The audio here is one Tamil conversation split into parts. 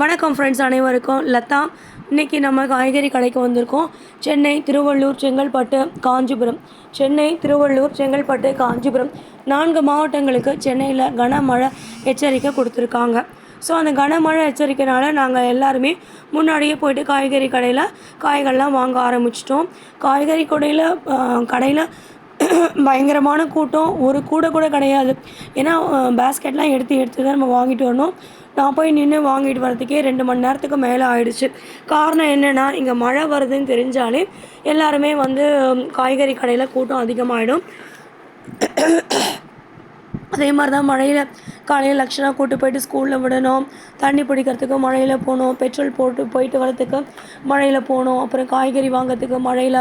வணக்கம் ஃப்ரெண்ட்ஸ் அனைவருக்கும். லதா இன்றைக்கி நம்ம காய்கறி கடைக்கு வந்திருக்கோம். சென்னை திருவள்ளூர் செங்கல்பட்டு காஞ்சிபுரம். சென்னை திருவள்ளூர் செங்கல்பட்டு காஞ்சிபுரம். நான்கு மாவட்டங்களுக்கு சென்னையில் கனமழை எச்சரிக்கை கொடுத்துருக்காங்க. ஸோ அந்த கனமழை எச்சரிக்கைனால நாங்கள் எல்லாருமே முன்னாடியே போயிட்டு காய்கறி கடையில் காய்கள்லாம் வாங்க ஆரம்பிச்சிட்டோம். காய்கறி கடையில் கடையில் பயங்கரமான கூட்டம். ஒரு கூட கூட கிடையாது. ஏன்னா பேஸ்கெட்லாம் எடுத்து எடுத்து தான் நம்ம வாங்கிட்டு வரணும். நான் போய் நின்று வாங்கிட்டு வரதுக்கே ரெண்டு மணி நேரத்துக்கு மேலே ஆயிடுச்சு. காரணம் என்னென்னா இங்கே மழை வருதுன்னு தெரிஞ்சாலே எல்லாருமே வந்து காய்கறி கடையில் கூட்டம் அதிகமாகிடும் அதே மாதிரி தான் மழையில் காலையில் லக்ஷனா கூட்டு போயிட்டு ஸ்கூலில் விடணும். தண்ணி பிடிக்கிறதுக்கு மழையில் போகணும். பெட்ரோல் போட்டு போயிட்டு வரத்துக்கு மழையில் போகணும். அப்புறம் காய்கறி வாங்கிறதுக்கு மழையில்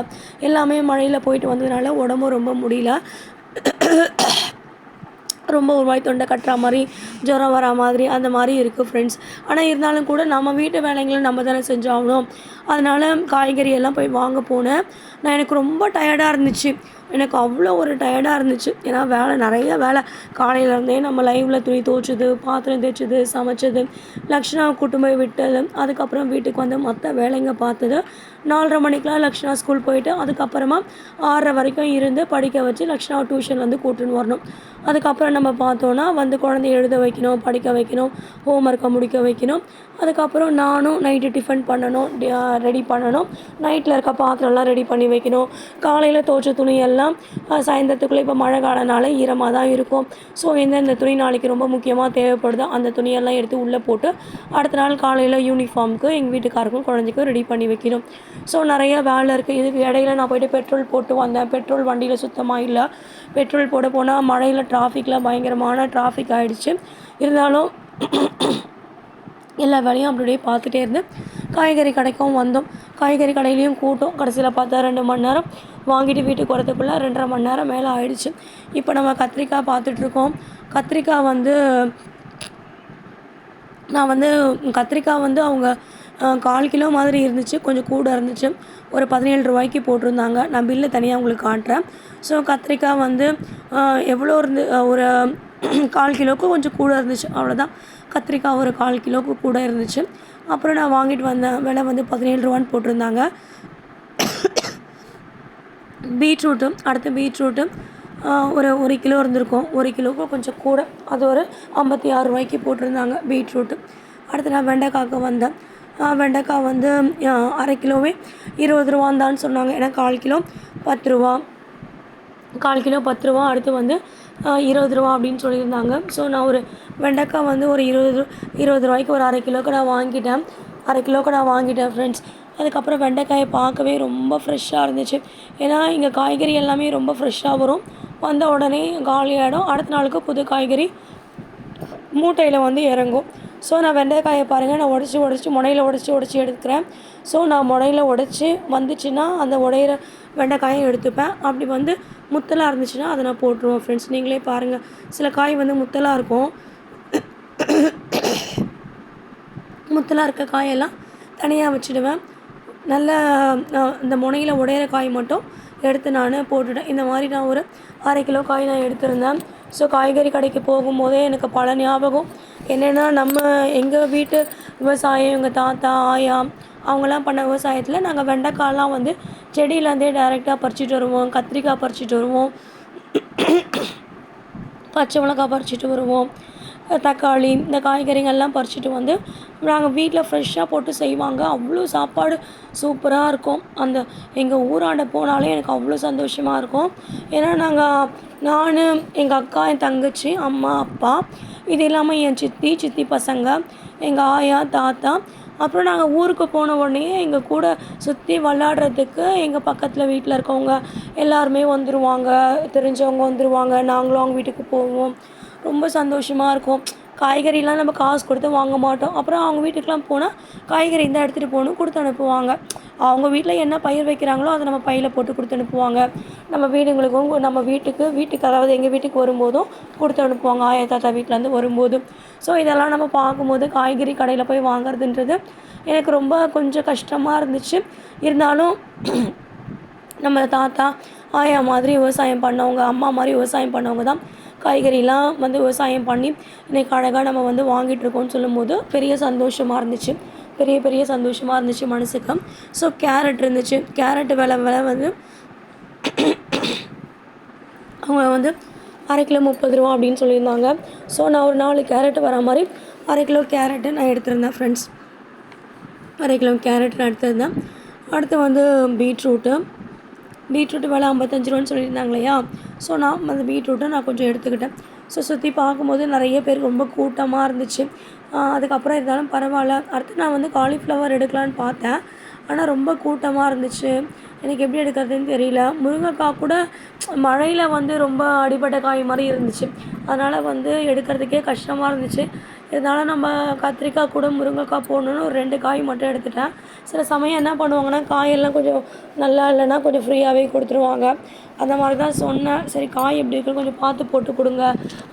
எல்லாமே மழையில் போயிட்டு வந்ததுனால உடம்பும் ரொம்ப முடியல. ரொம்ப ஒரு மாதிரி தொண்டை கட்டுற மாதிரி ஜுரம் வரா மாதிரி அந்த மாதிரி இருக்குது ஃப்ரெண்ட்ஸ் ஆனால் இருந்தாலும் கூட நம்ம வீட்டு வேலைங்களை நம்ம தானே செஞ்சாகணும். அதனால் காய்கறி எல்லாம் போய் வாங்க போனேன். நான் எனக்கு ரொம்ப டயர்டாக இருந்துச்சு. எனக்கு அவ்வளோ ஒரு டயர்டாக இருந்துச்சு. ஏன்னா வேலை நிறைய வேலை. காலையிலேருந்தே நம்ம லைவில் துணி துவைச்சது பாத்திரம் தேய்ச்சது சமைச்சது. லக்ஷனாவை கூட்டு போய் விட்டது. அதுக்கப்புறம் வீட்டுக்கு வந்து மற்ற வேலைங்க பார்த்தது. நாலரை மணிக்கெலாம் லக்ஷ்ணா ஸ்கூல் போயிட்டு அதுக்கப்புறமா ஆறரை வரைக்கும் இருந்து படிக்க வச்சு லக்ஷனாவை டியூஷன் வந்து கூட்டுன்னு வரணும். அதுக்கப்புறம் நம்ம பார்த்தோன்னா வந்து குழந்தைய எழுத வைக்கணும் படிக்க வைக்கணும் ஹோம் ஒர்க்கை முடிக்க வைக்கணும். அதுக்கப்புறம் நானும் நைட்டு டிஃபன் பண்ணணும் ரெடி பண்ணணும். நைட்டில் இருக்க பாத்திரம்லாம் ரெடி பண்ணி வைக்கணும். காலையில் துவைச்ச துணி எல்லாம் சாயந்தரத்துக்குள்ளே இப்போ மழை காலனால ஈரமாக தான் இருக்கும். ஸோ எந்தெந்த துணி நாளைக்கு ரொம்ப முக்கியமாக தேவைப்படுதோ. அந்த துணியெல்லாம் எடுத்து உள்ளே போட்டு அடுத்த நாள் காலையில் யூனிஃபார்முக்கு எங்கள் வீட்டுக்காருக்கும் குழந்தைக்கும் ரெடி பண்ணி வைக்கணும். ஸோ நிறைய வேலை இருக்குது இதுக்கு இடையில நான் போய்ட்டு பெட்ரோல் போட்டு வந்தேன். பெட்ரோல் வண்டியில் சுத்தமாக இல்லை. பெட்ரோல் போட போனால் மழையில் டிராஃபிக்கில் பயங்கரமான டிராஃபிக் ஆகிடுச்சு இருந்தாலும் எல்லா வேலையும் அப்படியே பார்த்துட்டே இருந்தேன். காய்கறி கடைக்கும் வந்தோம். காய்கறி கடையிலையும் கூட்டம். கடைசியில் பார்த்தா ரெண்டு மணி நேரம் வாங்கிட்டு வீட்டுக்கு வரதுக்குள்ளே ரெண்டரை மணி நேரம் மேலே ஆயிடுச்சு. இப்போ நம்ம கத்திரிக்காய் பார்த்துட்ருக்கோம் கத்திரிக்காய் வந்து நான் வந்து கத்திரிக்காய் வந்து அவங்க கால் கிலோ மாதிரி இருந்துச்சு. கொஞ்சம் கூட இருந்துச்சு. ஒரு பதினேழு ரூபாய்க்கு போட்டிருந்தாங்க. நான் பில்லு தனியாக உங்களுக்கு காட்டுறேன். ஸோ கத்திரிக்காய் வந்து எவ்வளோ இருந்து ஒரு கால் கிலோவுக்கு கொஞ்சம் கூட இருந்துச்சு. அவ்வளோதான் கத்திரிக்காய் ஒரு கால் கிலோவுக்கு கூட இருந்துச்சு. அப்புறம் நான் வாங்கிட்டு வந்தேன் விலை வந்து பதினேழு ரூபான்னு போட்டிருந்தாங்க. பீட்ரூட்டும் அடுத்து பீட்ரூட்டு ஒரு ஒரு கிலோ இருந்திருக்கும். ஒரு கிலோவுக்கு கொஞ்சம் கூட. அது ஒரு ஐம்பத்தி ஆறு ரூபாய்க்கு போட்டிருந்தாங்க பீட்ரூட்டு. அடுத்து நான் வெண்டைக்காய்க்கு வந்தேன். வெண்டைக்காய் வந்து அரை கிலோவே இருபது ரூபாந்தான்னு சொன்னாங்க. ஏன்னா கால் கிலோ பத்து ரூபா. கால் கிலோ பத்து ரூபா அடுத்து வந்து இருபது ரூபா அப்படின்னு சொல்லியிருந்தாங்க. ஸோ நான் ஒரு வெண்டைக்காய் வந்து ஒரு இருபது இருபது ரூபாய்க்கு ஒரு அரை கிலோக்கு நான் வாங்கிட்டேன். அரை கிலோக்கு நான் வாங்கிட்டேன் ஃப்ரெண்ட்ஸ் அதுக்கப்புறம் வெண்டைக்காயை பார்க்கவே ரொம்ப ஃப்ரெஷ்ஷாக இருந்துச்சு. ஏன்னா இங்கே காய்கறி எல்லாமே ரொம்ப ஃப்ரெஷ்ஷாக வரும். வந்த உடனே காலியாகிடும் அடுத்த நாளுக்கு புது காய்கறி மூட்டையில் வந்து இறங்கும். ஸோ நான் வெண்டைக்காயை பாருங்கள் நான் உடச்சி உடச்சி முனையில் உடச்சி உடச்சி எடுக்கிறேன். ஸோ நான் முனையில் உடச்சி வந்துச்சுன்னா அந்த உடையிற வெண்டைக்காயை எடுத்துப்பேன். அப்படி வந்து முத்தலாக இருந்துச்சுன்னா அதை நான் போட்டுருவேன் ஃப்ரெண்ட்ஸ் நீங்களே பாருங்கள் சில காய் வந்து முத்தலாக இருக்கும். முத்தலாக இருக்க காயெல்லாம் தனியாக வச்சுடுவேன். நல்ல இந்த முனையில் உடையிற காய் மட்டும் எடுத்து நான் போட்டுட்டேன். இந்த மாதிரி நான் ஒரு அரை கிலோ காய் நான் எடுத்திருந்தேன். ஸோ காய்கறி கடைக்கு போகும்போதே எனக்கு பல ஞாபகம். என்னென்னா நம்ம எங்கள் வீட்டு விவசாயம் எங்கள் தாத்தா ஆயா அவங்களாம் பண்ண விவசாயத்தில் நாங்கள் வெண்டைக்காய்லாம் வந்து செடியிலேருந்தே டைரெக்டாக பறிச்சிட்டு வருவோம். கத்திரிக்காய் பறிச்சிட்டு வருவோம். பச்சை மிளகாய் பறிச்சிட்டு வருவோம். தக்காளி இந்த காய்கறிகள்லாம் பறிச்சிட்டு வந்து நாங்கள் வீட்டில் ஃப்ரெஷ்ஷாக போட்டு செய்வாங்க. அவ்வளோ சாப்பாடு சூப்பராக இருக்கும். அந்த எங்கள் ஊராண்ட போனாலே எனக்கு அவ்வளோ சந்தோஷமாக இருக்கும். ஏன்னா நாங்கள் நான் எங்கள் அக்கா என் தங்கச்சி அம்மா அப்பா இது இல்லாமல் என் சித்தி சித்தி பசங்க எங்கள் ஆயா தாத்தா அப்புறம் நாங்கள் ஊருக்கு போன உடனே எங்கள் கூட சுற்றி விளாட்றதுக்கு எங்கள் பக்கத்தில் வீட்டில் இருக்கவங்க எல்லாருமே வந்துடுவாங்க தெரிஞ்சவங்க வந்துடுவாங்க நாங்களும் அவங்க வீட்டுக்கு போவோம். ரொம்ப சந்தோஷமாக இருக்கும். காய்கறிலாம் நம்ம காசு கொடுத்து வாங்க மாட்டோம். அப்புறம் அவங்க வீட்டுக்கெலாம் போனால் காய்கறி இருந்தால் எடுத்துகிட்டு போகணும் கொடுத்து அனுப்புவாங்க. அவங்க வீட்டில் என்ன பயிர் வைக்கிறாங்களோ அதை நம்ம பையில் போட்டு கொடுத்து அனுப்புவாங்க. நம்ம வீடுங்களுக்கும் நம்ம வீட்டுக்கு வீட்டுக்கு அதாவது எங்கள் வீட்டுக்கு வரும்போதும் கொடுத்து அனுப்புவாங்க. ஆயா தாத்தா வீட்டிலேருந்து வரும்போதும். ஸோ இதெல்லாம் நம்ம பார்க்கும்போது காய்கறி கடையில் போய் வாங்குறதுன்றது எனக்கு ரொம்ப கொஞ்சம் கஷ்டமாக இருந்துச்சு. இருந்தாலும் நம்ம தாத்தா ஆயா மாதிரி விவசாயம் பண்ணவங்க அம்மா மாதிரி விவசாயம் பண்ணவங்க தான் காய்கறிலாம் வந்து விவசாயம் பண்ணி இன்றைக்கி அழகாக நம்ம வந்து வாங்கிட்டுருக்கோம்னு சொல்லும்போது பெரிய சந்தோஷமாக இருந்துச்சு. பெரிய பெரிய சந்தோஷமாக இருந்துச்சு மனசுக்கு. ஸோ கேரட் இருந்துச்சு. கேரட் விலை விலை வந்து அவங்க வந்து அரை கிலோ முப்பது ரூபா அப்படின்னு சொல்லியிருந்தாங்க. ஸோ நான் ஒரு நாலு கேரட் வர மாதிரி அரை கிலோ கேரட்டு நான் எடுத்திருந்தேன் ஃப்ரெண்ட்ஸ் அரை கிலோ கேரட் நான் எடுத்திருந்தேன். அடுத்து வந்து பீட்ரூட்டு. பீட்ரூட்டு விலை ஐம்பத்தஞ்சு ரூபான்னு சொல்லியிருந்தாங்க இல்லையா? ஸோ நான் அந்த பீட்ரூட்டை நான் கொஞ்சம் எடுத்துக்கிட்டேன். ஸோ சுற்றி பார்க்கும்போது நிறைய பேர் ரொம்ப கூட்டமாக இருந்துச்சு. அதுக்கப்புறம் இருந்தாலும் பரவாயில்ல. அடுத்து நான் வந்து காலிஃப்ளவர் எடுக்கலான்னு பார்த்தேன். ஆனால் ரொம்ப கூட்டமாக இருந்துச்சு. எனக்கு எப்படி எடுக்கிறதுன்னு தெரியல. முருங்கைக்காய் கூட மழையில் வந்து ரொம்ப அடிபட்ட காய் மாதிரி இருந்துச்சு. அதனால் வந்து எடுக்கிறதுக்கே கஷ்டமாக இருந்துச்சு. இருந்தாலும் நம்ம கத்திரிக்காய் கூட முருங்கைக்காய் போடணுன்னு ஒரு ரெண்டு காய் மட்டும் எடுத்துட்டேன். சில சமயம் என்ன பண்ணுவாங்கன்னா காயெல்லாம் கொஞ்சம் நல்லா இல்லைன்னா கொஞ்சம் ஃப்ரீயாகவே கொடுத்துருவாங்க. அந்த மாதிரி தான் சொன்னேன். சரி காய் எப்படி இருக்குன்னு கொஞ்சம் பார்த்து போட்டு கொடுங்க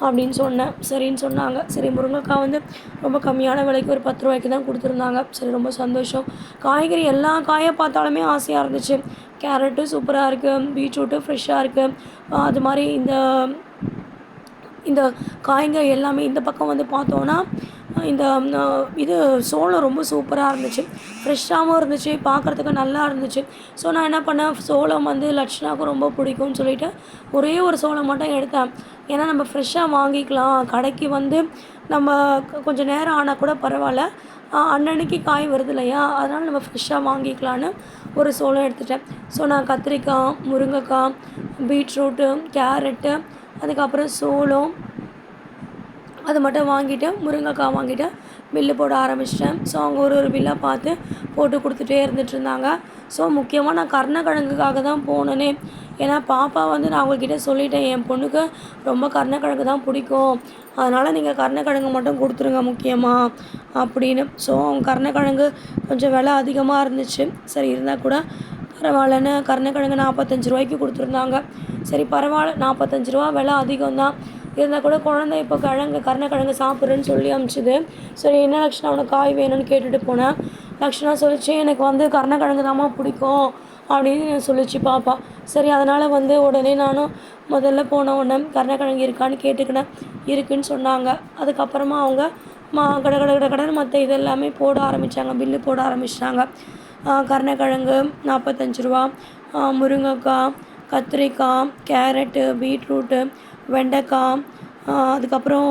அப்படின்னு சொன்னேன். சரின்னு சொன்னாங்க. சரி முருங்கைக்காய் வந்து ரொம்ப கம்மியான விலைக்கு ஒரு பத்து ரூபாய்க்கு தான் கொடுத்துருந்தாங்க. சரி ரொம்ப சந்தோஷம். காய்கறி எல்லா காயை பார்த்தாலுமே ஆசையாக இருந்துச்சு. கேரட்டு சூப்பராக இருக்குது பீட்ரூட்டு ஃப்ரெஷ்ஷாக இருக்குது அது மாதிரி இந்த இந்த காய்ங்க எல்லாமே இந்த பக்கம் வந்து பார்த்தோன்னா இந்த இது சோளம் ரொம்ப சூப்பராக இருந்துச்சு. ஃப்ரெஷ்ஷாகவும் இருந்துச்சு பார்க்குறதுக்கு நல்லா இருந்துச்சு. ஸோ நான் என்ன பண்ணேன்? சோளம் வந்து லட்சணாவுக்கு ரொம்ப பிடிக்கும்னு சொல்லிட்டு ஒரே ஒரு சோளம் மட்டும் எடுத்தேன். ஏன்னா நம்ம ஃப்ரெஷ்ஷாக வாங்கிக்கலாம். கடைக்கு வந்து நம்ம கொஞ்சம் நேரம் ஆனால் கூட பரவாயில்ல. அன்னன்னைக்கு காய் வருது இல்லையா? அதனால் நம்ம ஃப்ரெஷ்ஷாக வாங்கிக்கலான்னு ஒரு சோளம் எடுத்துட்டேன். ஸோ நான் கத்திரிக்காய் முருங்கைக்காய் பீட்ரூட்டு கேரட்டு அதுக்கப்புறம் சோளம் அது மட்டும் வாங்கிட்டு முருங்கைக்காய் வாங்கிட்டு பில்லு போட ஆரம்பிச்சிட்டேன். ஸோ அவங்க ஒரு ஒரு பில்லாக பார்த்து போட்டு கொடுத்துட்டே இருந்துட்டு இருந்தாங்க. ஸோ முக்கியமாக நான் கர்ணக்கிழங்குக்காக தான் போனேனே. ஏன்னா பாப்பா வந்து நான் அவங்கக்கிட்ட சொல்லிட்டேன் என் பொண்ணுக்கு ரொம்ப கர்ணக்கிழங்கு தான் பிடிக்கும். அதனால் நீங்கள் கர்ணக்கிழங்கு மட்டும் கொடுத்துருங்க முக்கியமாக அப்படின்னு. ஸோ அவங்க கர்ணக்கிழங்கு கொஞ்சம் விலை அதிகமாக இருந்துச்சு. சரி இருந்தால் கூட பரவாயில்லன்னு கருணக்கிழங்கு நாற்பத்தஞ்சு ரூபாய்க்கு கொடுத்துருந்தாங்க. சரி பரவாயில்ல நாற்பத்தஞ்சு ரூபா விலை அதிகம்தான். இருந்தால் கூட குழந்தை இப்போ கிழங்கு கருணக்கிழங்கு சாப்பிட்றேன்னு சொல்லி அமிச்சுது. சரி என்ன லக்ஷ்ணா உனக்கு காய் வேணும்னு கேட்டுட்டு போனேன். லக்ஷணா சொல்லிச்சு எனக்கு வந்து கருணக்கிழங்கு தாம்மா பிடிக்கும் அப்படின்னு சொல்லிச்சு பாப்பா. சரி அதனால் வந்து உடனே நானும் முதல்ல போன உடனே கருணக்கிழங்கு இருக்கான்னு கேட்டுக்கினேன். இருக்குன்னு சொன்னாங்க. அதுக்கப்புறமா அவங்க மா கட கட கட கடன்னு மற்ற இது எல்லாமே போட ஆரம்பித்தாங்க பில்லு போட ஆரம்பிச்சிட்டாங்க. கருணக்கிழங்கு நாற்பத்தஞ்சு ரூபா. முருங்கைக்காய் கத்திரிக்காய் கேரட்டு பீட்ரூட்டு வெண்டைக்காய் அதுக்கப்புறம்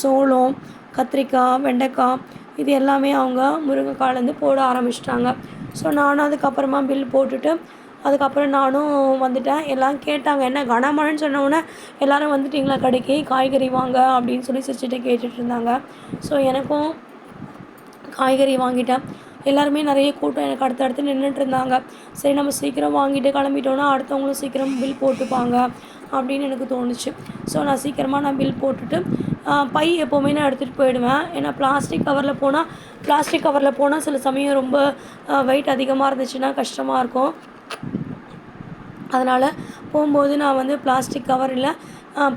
சோளம் கத்திரிக்காய் வெண்டைக்காய் இது எல்லாமே அவங்க முருங்கைக்காயிலேருந்து போட ஆரம்பிச்சிட்டாங்க. ஸோ நானும் அதுக்கப்புறமா பில் போட்டுட்டு அதுக்கப்புறம் நானும் வந்துட்டேன். எல்லாம் கேட்டாங்க என்ன கனமழைன்னு சொன்னோடனே எல்லோரும் வந்துட்டிங்களா கடைக்கு? காய்கறி வாங்க அப்படின்னு சொல்லி சிரிச்சுட்டு கேட்டுட்ருந்தாங்க ஸோ எனக்கும் காய்கறி வாங்கிட்டேன். எல்லாருமே நிறைய கூட்டம் எனக்கு அடுத்தடுத்து நின்றுட்டு இருந்தாங்க. சரி நம்ம சீக்கிரம் வாங்கிட்டு கிளம்பிட்டோன்னா அடுத்தவங்களும் சீக்கிரம் பில் போட்டுப்பாங்க அப்படின்னு எனக்கு தோணுச்சு. ஸோ நான் சீக்கிரமாக நான் பில் போட்டுட்டு பை எப்போவுமே நான் எடுத்துகிட்டு போயிடுவேன். ஏன்னா பிளாஸ்டிக் கவரில் போனால் பிளாஸ்டிக் கவரில் போனால் சில சமயம் ரொம்ப வெயிட் அதிகமாக இருந்துச்சுன்னா கஷ்டமாக இருக்கும். அதனால் போகும்போது நான் வந்து பிளாஸ்டிக் கவரில்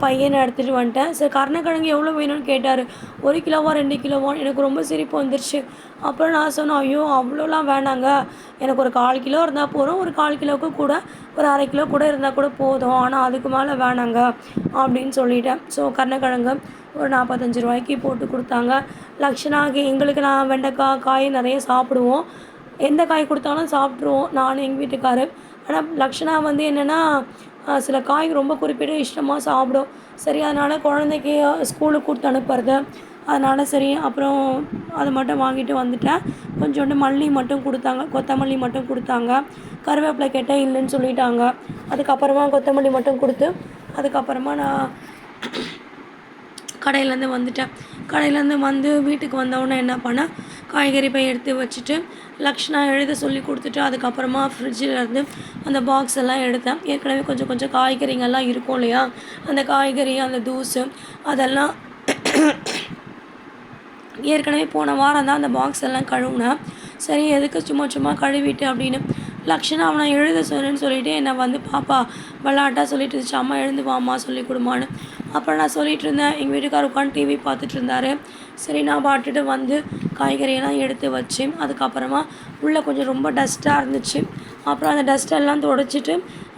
பையனை எடுத்துகிட்டு வந்துட்டேன். சரி கருணக்கிழங்கு எவ்வளோ வேணும்னு கேட்டார். ஒரு கிலோவா ரெண்டு கிலோவா? எனக்கு ரொம்ப சிரிப்பு வந்துருச்சு. அப்புறம் நான் சொன்னேன் ஐயோ அவ்வளோலாம் வேணாங்க. எனக்கு ஒரு கால் கிலோ இருந்தால் போதும். ஒரு கால் கிலோவுக்கு கூட ஒரு அரை கிலோ கூட இருந்தால் கூட போதும். ஆனால் அதுக்கு மேலே வேணாங்க. அப்படின்னு சொல்லிட்டேன். ஸோ கருணக்கிழங்கு ஒரு நாற்பத்தஞ்சு ரூபாய்க்கு போட்டு கொடுத்தாங்க. லக்ஷனாக்கு எங்களுக்கு நான் வெண்டைக்காய் காய் நிறைய சாப்பிடுவோம். எந்த காய் கொடுத்தாலும் சாப்பிட்ருவோம் நானும் எங்கள் வீட்டுக்காரர் ஆனால் லக்ஷனா வந்து என்னென்னா சில காய் ரொம்ப குறிப்பிட்ட இஷ்டமாக சாப்பிடும். சரி அதனால் குழந்தைக்கு ஸ்கூலுக்கு கொடுத்து அனுப்புறது. அதனால் சரி அப்புறம் அதை மட்டும் வாங்கிட்டு வந்துட்டேன். கொஞ்சோண்டு மல்லி மட்டும் கொடுத்தாங்க. கொத்தமல்லி மட்டும் கொடுத்தாங்க. கருவேப்பிலை கேட்டால் இல்லைன்னு சொல்லிட்டாங்க. அதுக்கப்புறமா கொத்தமல்லி மட்டும் கொடுத்து அதுக்கப்புறமா நான் கடையிலேருந்து வந்துட்டேன். கடையிலேருந்து வந்து வீட்டுக்கு வந்தவுடனே என்ன பண்ணேன்? காய்கறி பை எடுத்து வச்சுட்டு லக்ஷனா எழுத சொல்லி கொடுத்துட்டு அதுக்கப்புறமா ஃப்ரிட்ஜில் இருந்து அந்த பாக்ஸ் எல்லாம் எடுத்தேன். ஏற்கனவே கொஞ்சம் கொஞ்சம் காய்கறிங்கெல்லாம் இருக்கும் இல்லையா? அந்த காய்கறி அந்த தூசு அதெல்லாம் ஏற்கனவே போன வாரம் தான் அந்த பாக்ஸ் எல்லாம் கழுவுனேன். சரி எதுக்கு சும்மா சும்மா கழுவிட்டு அப்படின்னு லக்ஷனா அவனை எழுத சொன்னேன்னு சொல்லிட்டு என்னை வந்து பாப்பா விளாட்டாக சொல்லிட்டு இருந்துச்சு. அம்மா எழுந்து வாம்மா சொல்லி கொடுமான்னு. அப்புறம் நான் சொல்லிட்டு இருந்தேன். எங்கள் வீட்டுக்காரர் உட்காந்து டிவி பார்த்துட்டு இருந்தாரு. சரி நான் பாட்டுட்டு வந்து காய்கறியெல்லாம் எடுத்து வச்சு அதுக்கப்புறமா உள்ளே கொஞ்சம் ரொம்ப டஸ்ட்டாக இருந்துச்சு. அப்புறம் அந்த டஸ்ட்டெல்லாம் தொடச்சிட்டு துடைச்சிட்டு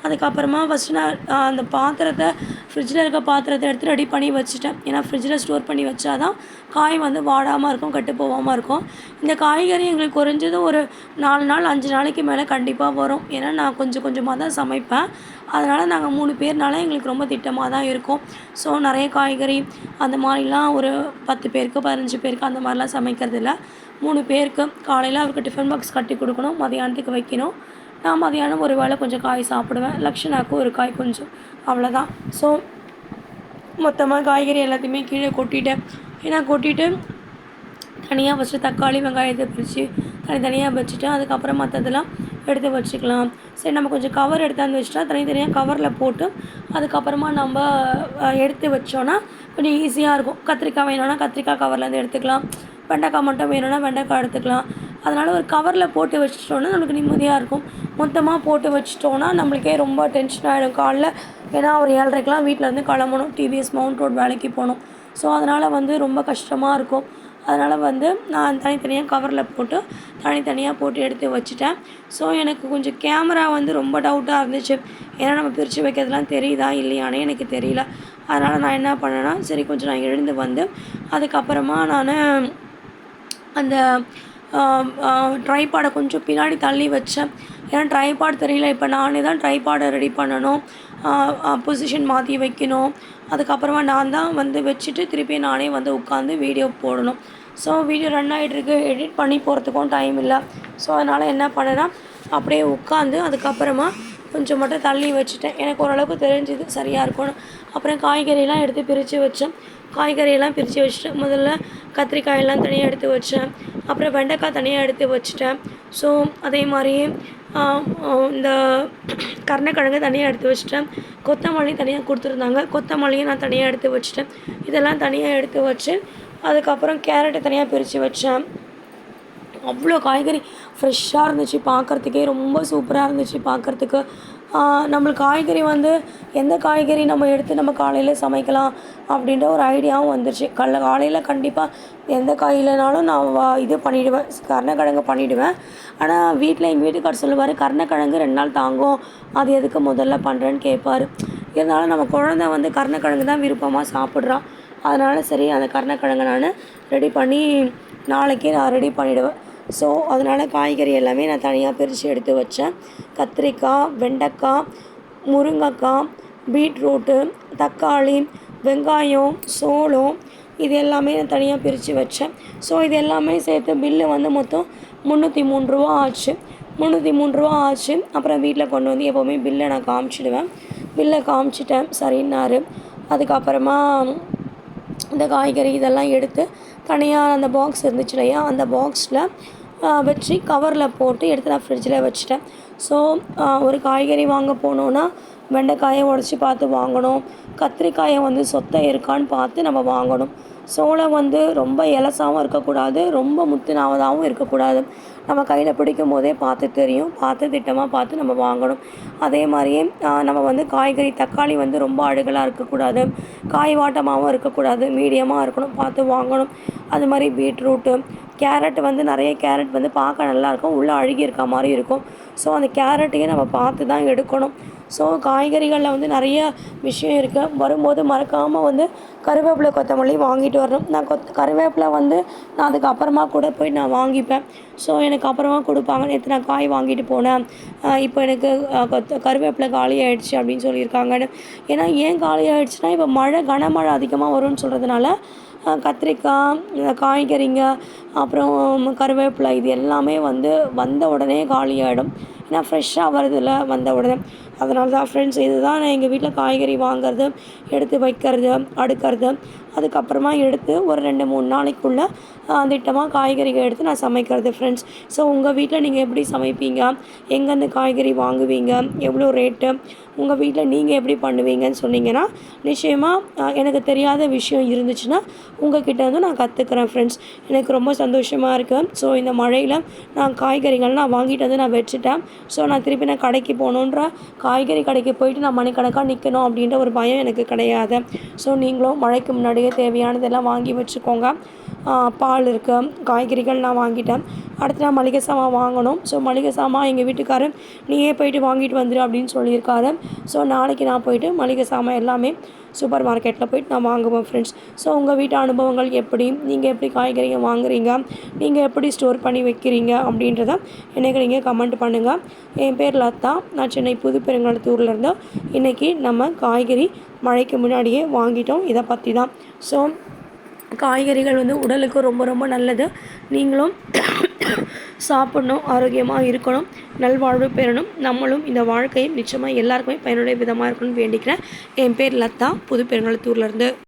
அதுக்கப்புறமா ஃபஸ்ட்டு நான் அந்த பாத்திரத்தை ஃப்ரிட்ஜில் இருக்க பாத்திரத்தை எடுத்து ரெடி பண்ணி வச்சுட்டேன். ஏன்னா ஃப்ரிட்ஜில் ஸ்டோர் பண்ணி வச்சா தான் காய் வந்து வாடாமல் இருக்கும் கெட்டு போகாமல் இருக்கும். இந்த காய்கறி எங்களுக்கு குறைஞ்சது ஒரு நாலு நாள் அஞ்சு நாளைக்கு மேலே கண்டிப்பாக வரும். ஏன்னா நான் கொஞ்சம் கொஞ்சமாக தான் சமைப்பேன். அதனால் நாங்கள் மூணு பேர்னால எங்களுக்கு ரொம்ப திட்டமாக தான் இருக்கும். ஸோ நிறைய காய்கறி அந்த மாதிரிலாம் ஒரு பத்து பேருக்கு பதினஞ்சு பேருக்கு அந்த மாதிரிலாம் சமைக்கிறது இல்லை மூணு பேருக்கு காலையில் அவருக்கு டிஃபன் பாக்ஸ் கட்டி கொடுக்கணும் மதியானத்துக்கு வைக்கணும். நான் மதியானம் ஒரு வேளை கொஞ்சம் காய் சாப்பிடுவேன். லக்ஷனாக்கும் ஒரு காய் கொஞ்சம். அவ்வளோதான் ஸோ மொத்தமாக காய்கறி எல்லாத்தையுமே கீழே கொட்டிட்டேன். ஏன்னா கொட்டிட்டு தனியாக ஃபஸ்ட்டு தக்காளி வெங்காயத்தை பிரித்து தனித்தனியாக வச்சுட்டு அதுக்கப்புறம் மற்றதெல்லாம் எடுத்து வச்சுக்கலாம். சரி நம்ம கொஞ்சம் கவர் எடுத்தாந்து வச்சுட்டா தனித்தனியாக கவரில் போட்டு அதுக்கப்புறமா நம்ம எடுத்து வச்சோன்னா கொஞ்சம் ஈஸியாக இருக்கும். கத்திரிக்காய் வேணும்னா கத்திரிக்காய் கவர்லேருந்து எடுத்துக்கலாம். வெண்டைக்காய் மட்டும் வேணும்னா வெண்டைக்காய் எடுத்துக்கலாம். அதனால் ஒரு கவரில் போட்டு வச்சிட்டோன்னா நம்மளுக்கு நிம்மதியாக இருக்கும். மொத்தமாக போட்டு வச்சிட்டோன்னா நம்மளுக்கே ரொம்ப டென்ஷன் ஆகிடும் காலைல. ஏன்னா ஒரு ஏழரைக்கெலாம் வீட்டிலேருந்து கிளம்பணும். டிவிஎஸ் மவுண்ட் ரோட் வேலைக்கு போகணும். ஸோ அதனால் வந்து ரொம்ப கஷ்டமாக இருக்கும். அதனால் வந்து நான் தனித்தனியாக கவரில் போட்டு தனித்தனியாக போட்டு எடுத்து வச்சுட்டேன். ஸோ எனக்கு கொஞ்சம் கேமரா வந்து ரொம்ப டவுட்டாக இருந்துச்சு. ஏன்னா நம்ம பிரித்து வைக்கிறதுலாம் தெரியுதா இல்லையானே எனக்கு தெரியல. அதனால் நான் என்ன பண்ணேன்னா சரி கொஞ்சம் நான் எழுந்து வந்து அதுக்கப்புறமா நான் அந்த ட்ரைபாடை கொஞ்சம் பின்னாடி தள்ளி வச்சேன். ஏன்னா ட்ரைபாட் தெரியல. இப்போ நானே தான் ட்ரைபாடை ரெடி பண்ணணும். பொசிஷன் மாற்றி வைக்கணும். அதுக்கப்புறமா நான் தான் வந்து வச்சுட்டு திருப்பி நானே வந்து உட்காந்து வீடியோ போடணும். ஸோ வீடியோ ரன் ஆகிட்டுருக்கு எடிட் பண்ணி போகிறதுக்கும் டைம் இல்லை. ஸோ அதனால் என்ன பண்ணேன்னா அப்படியே உட்காந்து அதுக்கப்புறமா கொஞ்சம் மட்டும் தள்ளி வச்சுட்டேன். எனக்கு ஓரளவுக்கு தெரிஞ்சது சரியாக இருக்கும்னு. அப்புறம் காய்கறிலாம் எடுத்து பிரித்து வச்சேன். காய்கறியெல்லாம் பிரித்து வச்சுட்டேன் முதல்ல கத்திரிக்காயெல்லாம் தனியாக எடுத்து வச்சேன். அப்புறம் வெண்டைக்காய் தனியாக எடுத்து வச்சுட்டேன். ஸோ அதே மாதிரியே இந்த கருணக்கிழங்கு தனியாக எடுத்து வச்சுட்டேன். கொத்தமல்லி தனியாக கொடுத்துருந்தாங்க. கொத்தமல்லியும் நான் தனியாக எடுத்து வச்சுட்டேன். இதெல்லாம் தனியாக எடுத்து வச்சு அதுக்கப்புறம் கேரட்டை தனியாக பிரித்து வச்சேன். அவ்வளோ காய்கறி ஃப்ரெஷ்ஷாக இருந்துச்சு பார்க்குறதுக்கே ரொம்ப சூப்பராக இருந்துச்சு பார்க்குறதுக்கு. நம்மளுக்கு காய்கறி வந்து எந்த காய்கறி நம்ம எடுத்து நம்ம காலையில் சமைக்கலாம் அப்படின்ற ஒரு ஐடியாவும் வந்துருச்சு. கல்ல காலையில் கண்டிப்பாக எந்த காயிலனாலும் நான் வா- இது பண்ணிவிடுவேன் கருணக்கிழங்கு பண்ணிவிடுவேன் ஆனால் வீட்டில் எங்கள் வீட்டுக்கார் சொல்லுவார் கருணக்கிழங்கு ரெண்டு நாள் தாங்கும். அது எதுக்கு முதல்ல பண்ணுறேன்னு கேட்பார் இருந்தாலும் நம்ம குழந்த வந்து கருணக்கிழங்கு தான் விருப்பமாக சாப்பிட்றான் அதனால் சரி அந்த கருணக்கிழங்கு நான் ரெடி பண்ணி நாளைக்கே நான் ரெடி பண்ணிவிடுவேன் ஸோ அதனால் காய்கறி எல்லாமே நான் தனியாக பிரித்து எடுத்து வச்சேன். கத்திரிக்காய் வெண்டைக்காய் முருங்கைக்காய் பீட்ரூட்டு தக்காளி வெங்காயம் சோளம் இது எல்லாமே நான் தனியாக பிரித்து வச்சேன். ஸோ இது எல்லாமே சேர்த்து பில்லு வந்து மொத்தம் முந்நூற்றி மூணு ரூபா ஆச்சு. முந்நூற்றி மூணு ரூபா ஆச்சு. அப்புறம் வீட்டில் கொண்டு வந்து எப்போவுமே பில்லை நான் காமிச்சிடுவேன். பில்லை காமிச்சிட்டேன். சரின்னாரு. அதுக்கப்புறமா இந்த காய்கறி இதெல்லாம் எடுத்து தனியாக அந்த பாக்ஸ் இருந்துச்சு இல்லையா? அந்த பாக்ஸில் வச்சு கவரில் போட்டு எடுத்து நான் ஃப்ரிட்ஜில் வச்சுட்டேன். ஸோ ஒரு காய்கறி வாங்க போனோன்னா வெண்டைக்காயை உடச்சி பார்த்து வாங்கணும். கத்திரிக்காயை வந்து சொத்தை இருக்கான்னு பார்த்து நம்ம வாங்கணும். சோளம் வந்து ரொம்ப இலசாகவும் இருக்கக்கூடாது ரொம்ப முத்துனாவதாகவும் இருக்கக்கூடாது. நம்ம கையில் பிடிக்கும் போதே பார்த்து தெரியும். பார்த்து திட்டமாக பார்த்து நம்ம வாங்கணும். அதே மாதிரியே நம்ம வந்து காய்கறி தக்காளி வந்து ரொம்ப அழுகலாக இருக்கக்கூடாது. காய் வாட்டமாகவும் இருக்கக்கூடாது. மீடியமாக இருக்கணும். பார்த்து வாங்கணும். அது மாதிரி பீட்ரூட்டு கேரட் வந்து நிறைய கேரட் வந்து பார்க்க நல்லாயிருக்கும். உள்ளே அழுகி இருக்க மாதிரி இருக்கும். ஸோ அந்த கேரட்டையே நம்ம பார்த்து தான் எடுக்கணும். ஸோ காய்கறிகளில் வந்து நிறைய விஷயம் இருக்குது வரும்போது மறக்காமல் வந்து கருவேப்பிலை கொத்தமல்லி வாங்கிட்டு வரணும். நான் கொத் கருவேப்பிலை வந்து நான் அதுக்கு அப்புறமா கூட போய் நான் வாங்கிப்பேன். ஸோ எனக்கு அப்புறமா கொடுப்பாங்க நேற்று நான் காய் வாங்கிட்டு போனேன். இப்போ எனக்கு கொத்த கருவேப்பிலை காலி ஆகிடுச்சு அப்படின்னு சொல்லியிருக்காங்கன்னு. ஏன்னா ஏன் காலி ஆகிடுச்சுன்னா இப்போ மழை கனமழை அதிகமாக வரும்னு சொல்கிறதுனால கத்திரிக்காய் இந்த காய்கறிங்க அப்புறம் கருவேப்பிலை இது எல்லாமே வந்து வந்த உடனே காலியாகிடும் ஏன்னா ஃப்ரெஷ்ஷாக வருதுல்ல வந்த உடனே. அதனால தான் ஃப்ரெண்ட்ஸ் இதுதான் நான் எங்கள் வீட்டில் காய்கறி வாங்குறது எடுத்து வைக்கிறது அடுக்கிறது. அதுக்கப்புறமா எடுத்து ஒரு ரெண்டு மூணு நாளைக்குள்ளே திட்டமாக காய்கறிகள் எடுத்து நான் சமைக்கிறது ஃப்ரெண்ட்ஸ் ஸோ உங்கள் வீட்டில் நீங்கள் எப்படி சமைப்பீங்க? எங்கேருந்து காய்கறி வாங்குவீங்க? எவ்வளோ ரேட்டு உங்கள் வீட்டில் நீங்கள் எப்படி பண்ணுவீங்கன்னு சொன்னீங்கன்னா நிச்சயமாக எனக்கு தெரியாத விஷயம் இருந்துச்சுன்னா உங்ககிட்ட இருந்து நான் கற்றுக்குறேன் ஃப்ரெண்ட்ஸ் எனக்கு ரொம்ப சந்தோஷமாக இருக்குது ஸோ இந்த மழையில் நான் காய்கறிகள் நான் வாங்கிட்டு வந்து நான் வச்சுட்டேன். ஸோ நான் திருப்பி நான் கடைக்கு போகணுன்ற காய்கறி கடைக்கு போயிட்டு நான் மணிக்கணக்காக நிற்கணும் அப்படின்ற ஒரு பயம் எனக்கு கிடையாது. ஸோ நீங்களும் மழைக்கு முன்னாடி முன்னாடியே தேவையானதெல்லாம் வாங்கி வச்சுக்கோங்க. பால் இருக்குது காய்கறிகள் நான் வாங்கிட்டேன். அடுத்து நான் மளிகை சாமான் வாங்கணும். ஸோ மளிகை சாமான் எங்கள் வீட்டுக்காரர் நீயே போயிட்டு வாங்கிட்டு வந்துடு அப்படின்னு சொல்லியிருக்காரு. ஸோ நாளைக்கு நான் போயிட்டு மளிகை சாமான் எல்லாமே சூப்பர் மார்க்கெட்டில் போயிட்டு நான் வாங்குவேன் ஃப்ரெண்ட்ஸ் ஸோ உங்கள் வீட்டு அனுபவங்கள் எப்படி? நீங்கள் எப்படி காய்கறிகள் வாங்குறீங்க? நீங்கள் எப்படி ஸ்டோர் பண்ணி வைக்கிறீங்க? அப்படின்றத எனக்கு நீங்கள் கமெண்ட் பண்ணுங்கள் என் பேர் லதா. நான் சென்னை புதுப்பெருங்கலத்தூர்லேருந்து இன்றைக்கி நம்ம காய்கறி மழைக்கு முன்னாடியே வாங்கிட்டோம். இதை பற்றி தான் ஸோ காய்கறிகள் வந்து உடலுக்கு ரொம்ப ரொம்ப நல்லது. நீங்களும் சாப்பிட்ணும் ஆரோக்கியமாக இருக்கணும் நல்வாழ்வு பெறணும். நம்மளும் இந்த வாழ்க்கையும் நிச்சயமாக எல்லாருக்குமே பயனுடைய விதமாக இருக்கணும்னு வேண்டிக்கிறேன். என் பேர் லதா புது பெருங்கலத்தூர்லேருந்து